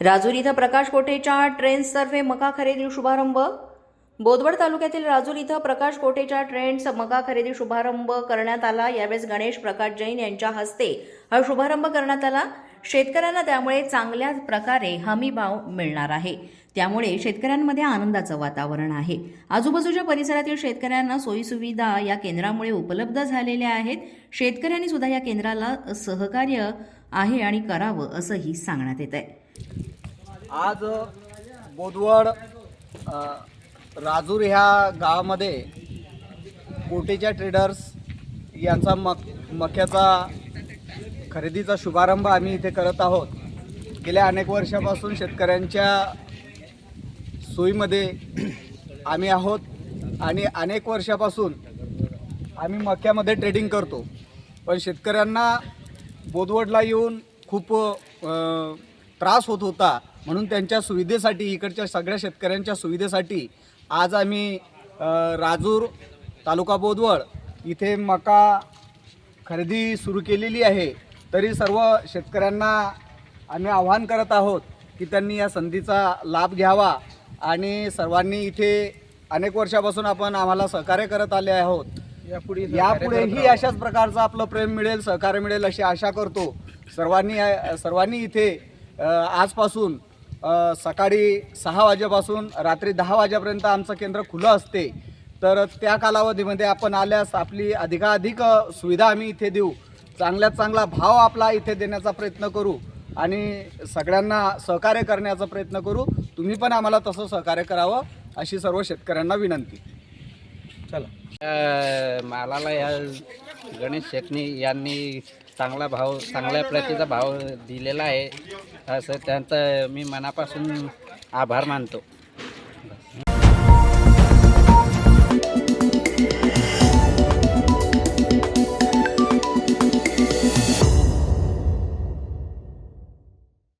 राजूर इथं प्रकाश कोटेच्या ट्रेन्सतर्फे मका खरेदी शुभारंभ? बोदवड तालुक्यातील राजूर इथं प्रकाश कोटेच्या ट्रेंड्स मका खरेदी शुभारंभ करण्यात आला? यावेळेस गणेश प्रकाश जैन यांच्या हस्ते हा शुभारंभ करण्यात आला. शेतकऱ्यांना त्यामुळे चांगल्या प्रकारे हमी भाव मिळणार आहे. त्यामुळे शेतकऱ्यांमध्ये आनंदाचं वातावरण आहे. आजूबाजूच्या परिसरातील शेतकऱ्यांना सोयीसुविधा या केंद्रामुळे उपलब्ध झालेल्या आहेत. शेतकऱ्यांनी सुद्धा या केंद्राला सहकार्य आहे आणि करावं असंही सांगण्यात येत आहे आज बोदवड राजूर ह्या गावामध्ये कोटेच्या ट्रेडर्स यांचा मक मक्याचा खरेदीचा शुभारंभ आम्ही इथे करत आहोत. गेल्या अनेक वर्षापासून शेतकऱ्यांच्या सोयीमध्ये आम्ही आहोत आणि अनेक वर्षापासून आम्ही मक्यामध्ये ट्रेडिंग करतो. पण शेतकऱ्यांना बोदवडला येऊन खूप त्रास होत होता. म्हणून त्यांच्या सुविधेसाठी इकडच्या सगळ्या शेतकऱ्यांच्या सुविधेसाठी आज आम्ही राजूर तालुका बोदवड इथे मका खरेदी सुरू केलेली आहे. तरी सर्व शेतकऱ्यांना आम्ही आव्हान करत आहोत की त्यांनी या संधीचा लाभ घ्यावा आणि सर्वांनी इथे अनेक वर्षापासून आपण आम्हाला सहकार्य करत आले आहोत. यापुढे यापुढेही अशाच प्रकारचं आपलं प्रेम मिळेल सहकार्य मिळेल अशी आशा करतो. सर्वांनी सर्वांनी इथे आजपासून सकाळी सहा वाजेपासून रात्री दहा वाजेपर्यंत आमचं केंद्र खुलं असते. तर त्या कालावधीमध्ये आपण आल्यास आपली अधिकाधिक सुविधा आम्ही इथे देऊ. चांगल्यात चांगला भाव आपला इथे देण्याचा प्रयत्न करू आणि सगळ्यांना सहकार्य करण्याचा प्रयत्न करू. तुम्ही पण आम्हाला तसं सहकार्य करावं अशी सर्व शेतकऱ्यांना विनंती. चला. मालाला या गणेश शेटणी यांनी चांगला भाव चांगल्या प्रतीचा भाव दिलेला आहे. असं त्यांचं मी मनापासून आभार मानतो.